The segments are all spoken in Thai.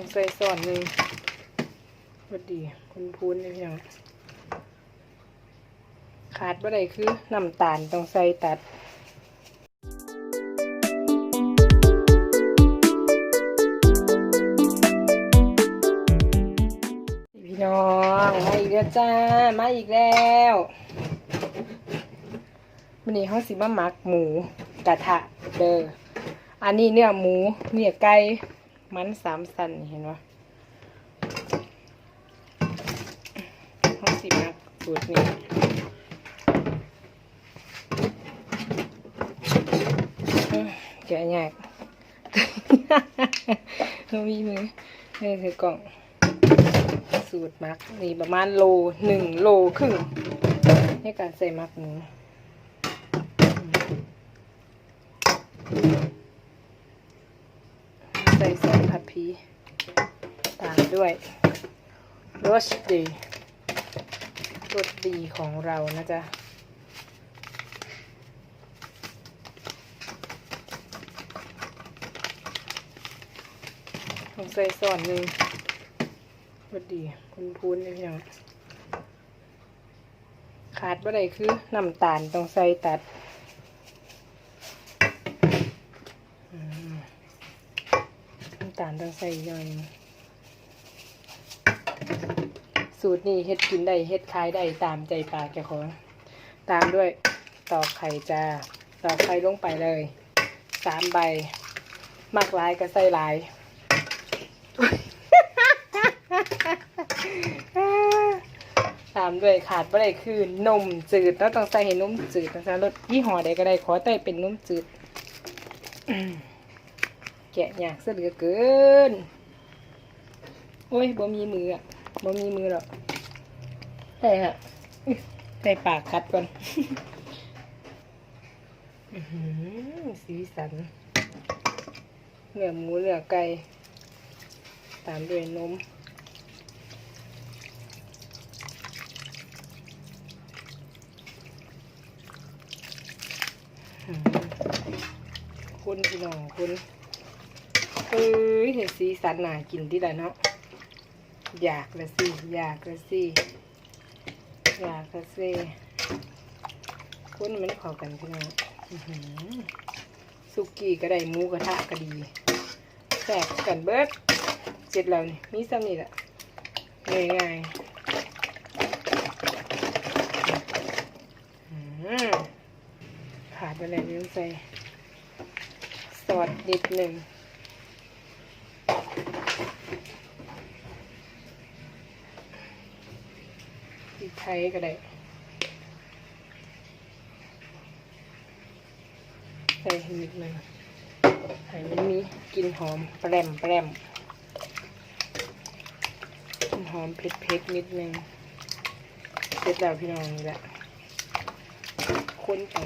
ต้องใส่ส่วนหนึ่งพอดีคุณพูนเลยพี่น้องขาดบ่ได้คือน้ำตาลต้องใส่ตัดพี่น้องมาอีกแล้วจ้ามาอีกแล้ววันนี้เขาสิมาหมักหมูกระทะเดออันนี้เนื้อหมูเนื้อไก่ มันสามสันเห็นไหมเขาสิหมักสูตรนี้เอ้ยแกะยากเรามีมือนี่คือกล่อง สูตรมักนี่ประมาณโลหนึ่งโลครึ่งในการใส่มักหมู ใส่ใส่ผัดพีตามด้วยรสดีรสดีของเรานะจ๊ะผมใส่ส่วนหนึ่งพอดีคุณพูนเลยพี่น้องขาดบ่ได้คือน้ำตาลต้องใส่ตัดอืมน้ำตาลต้องใส่หน่อย สูตรนี้เฮ็ดกินได้เฮ็ดขายได้ตามใจปากแกของ ตามด้วยตอกไข่จ้าตอกไข่ลงไปเลยสามใบมากลายก็ใส่ลายตามด้วยขาดบ่ได้คือนมจืดแล้วต้องใส่ให้นมจืดนะคะรสยี่ห้อใดก็ได้ขอแต่เป็นนมจืด อืมแกะยากซะเหลือเกิน โอ้ยบ่มีมืออะบ่มีมือหรอกใช่ฮะอื้อใส่ปากคัดก่อนอื้อหือสีสันเนื้อหมูเนื้อไก่ตามด้วยนมอืมคุณพี่น้องคุณ เอ้ยเห็นสีสันน่ากินที่ละเนาะอยากละสิอยากละสิอยากละสิคุณมันเข้ากันพี่น้องสุกี้ก็ได้หมูกระทะก็ดีแซ่บกันเบิดเสร็จแล้วนี่มีซ้ำนี่แหละง่ายๆอืมขาดไปเลยน้ำใส่ซอสนิดหนึ่ง ริกไทยก็ได้ ใส่ให้นิดหนึ่งให้มันมีกลิ่นหอมแปรมแปรมกลิ่นหอมเผ็ดๆนิดหนึ่งเสร็จแล้วพี่น้องนี่แหละคนไป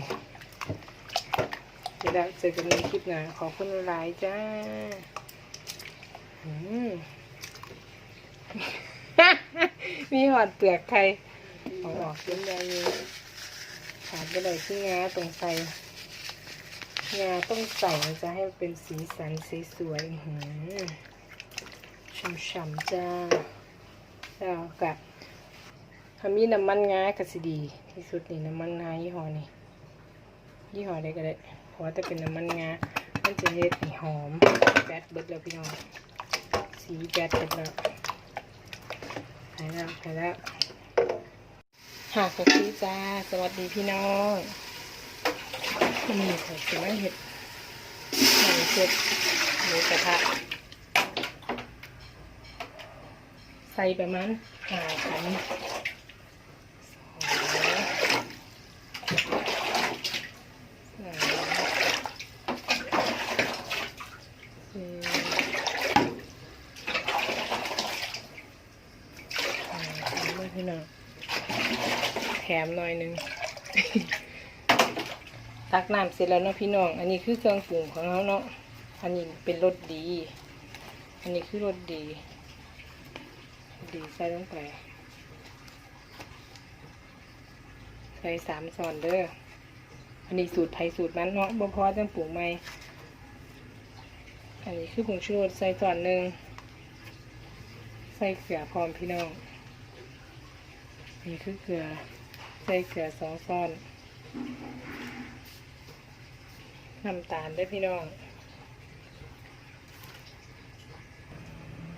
เดี๋ยวเราเจอกันในคลิปหน้าขอคุณหลายจ้าอืมมีหอดเปลือกไข่ เอาออกเย็นได้เลยขาดไปเลยที่งาตรงใส่งาต้องใส่จะให้เป็นสีสันสีสวยหือฉ่ำๆจ้าแล้วกับถ้ามีน้ำมันงากระสิดี ที่สุดนี่น้ำมันงายี่ห้อนี้ยี่ห้อใดก็ได้เพราะว่าถ้าเป็นน้ำมันงามันจะเฮ็ดให้หอมแบดเบิดแล้วพี่น้องสีแบดเบิดแล้วไปแล้วไปแล้ว หากกับพี่จ้า สวัสดีพี่น้องมันมีของสิมาเห็ดหมูเห็ดหมูกระทะ ใส่ประมาณห้าขันสองสามสี่ห้าขันเลยพี่น้องแถ มหน่อยหนึง ตักน้ำเสร็จแล้วเนาะพี่น้อง อันนี้คือเครื่องปรุงของเราเนาะ อันนี้เป็นรสดี อันนี้คือรสดี ดีใส่ลงไป ใส่สามส่อนเด้อ อันนี้สูตรไทยสูตรมันเนาะบ่พอจังปรุงใหม่อันนี้คือผงชูรสใส่ส่วนหนึ่งใส่เกลือพร้อมพี่น้อง นี่คือเกลือ ใส่เกลือสองซ้อนน้ำตาลด้วยพี่น้อง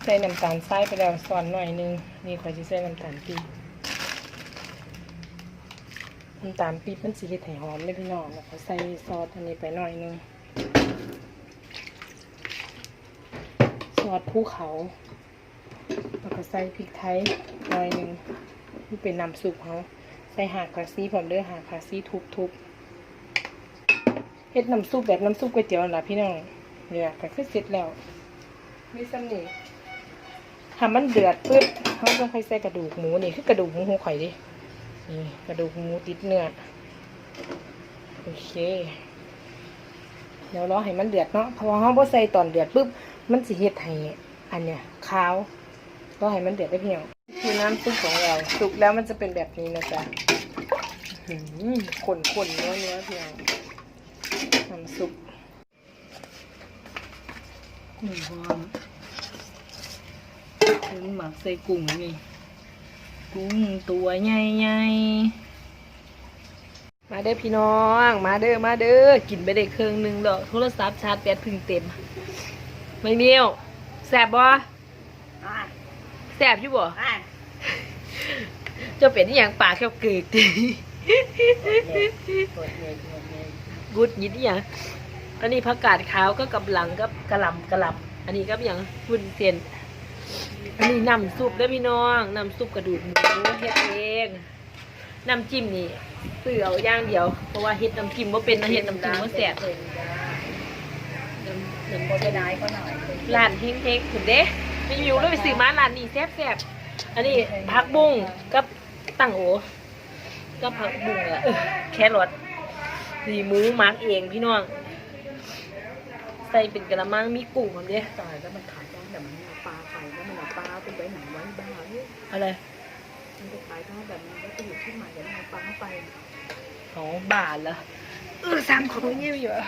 ใส่น้ำตาลทรายไปแล้วซ้อนหน่อยนึง นี่ขอจะใส่น้ำตาลปี๊บน้ำตาลปี๊บมันสีเฮ็ดให้หอมเลยพี่น้องแล้วก็ใส่ซอสอันนี้ไปหน่อยนึงซอสภูเขาแล้วก็ใส่พริกไทยหน่อยหนึ่งนี่เป็นน้ำซุปเขา ใส่หากผักซีพร้อมเด้อหากผักซีทุบๆเฮ็ดน้ำซุปแบบน้ำซุปก๋วยเตี๋ยวนั่นล่ะพี่น้องเนี่ยก็คือเสร็จแล้วมีซ้ำนี่ถ้ามันเดือดปึ๊บเขาต้องค่อยใส่กระดูกหมูนี่คือกระดูกหมูหัวไข่อยดินี่กระดูกหมูติดเนื้อโอเค เดี๋ยวรอให้มันเดือดเนาะเพราะว่าเขาบ่ใส่ตอนเดือดปุ๊บมันสิเฮ็ดให้อันเนี้ยขาวรอให้มันเดือดได้เพียง คือน้ำซุปของเราสุกแล้วมันจะเป็นแบบนี้นะจ๊ะอื้อหือข้นๆเนื้อเนื้อเพียงน้ำซุปหนึ่งหอมถึงหมักใส่กุ้งนี่กุ้งตัวใหญ่ๆมาเด้อพี่น้อง มาเด้อมาเด้อกินไปได้เครื่องหนึงแล้วโทรศัพท์ชาร์จแบตเพึ่งเต็มไม่เมียวแสบบ่อ่าแสบอยู่บ่อ่าเจะเป็นอย่างปากแค่เกิดเปิดเลยเปิดเลยกุดยิดอย่างอันนี้ผักกาดขาวก็กับหลังกับกะลำกระลำอันนี้ก็อย่างวุ้นเส้นอันนี้น้ำซุปเด้พี่น้องน้ำซุปกระดูกหมูเฮ็ดเองน้ำจิ้มนี่ซื้อเอาอย่างเดียว เพราะว่าเฮ็ดน้ำจิ้มว่าเป็นเฮ็ดน้ำจิ้มว่าแสบเห็นเห็นโบจะได้ก็หน่อยร้านเฮงเฮงคุณเด้ไม่มีอยู่เลยไปซื้อมาร้านนี้แซ่บแซ่บ อันนี้ผักบุ้งกับตั้งโอกับผักบุ้งอะเออแครอทนี่หมูหมักเองพี่น้อง ใส่เป็นกระมังมีกุ้งผมเด้ตายแล้วมันขายได้แต่มันเอาปลาไปแล้วมันเอาปลาไปไว้ไหนไว้บ้าเนี่ยอะไรมันจะขายได้แบบนี้แล้วไปอยู่ที่ใหม่แล้วมันเอาปลาไปสองบาทเหรอเออสั่งของเงี้ยอยู่อะ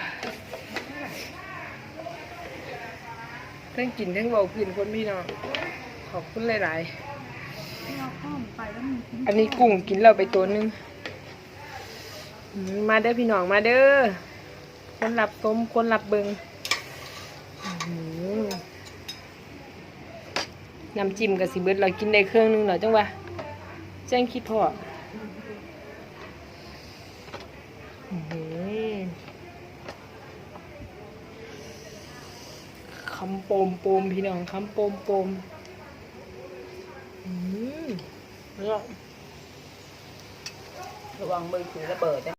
ทั้งกินทั้งเบาพื้นคนพี่น้องขอบคุณหลายที่เราข้อมไปแล้วมันๆ อันนี้กุ้งกินเราไปตัวหนึง มาเด้อพี่น้องมาเด้อ คนรับชมคนรับเบิงน้ำจิ้มกับสิเบิดเรากินได้เครื่องหนึงเหรอจังวะแจ้งคิดพอคำโปมโปมพี่น้องคำโปมโปมอืม ระวังมือถือระเบิดนะ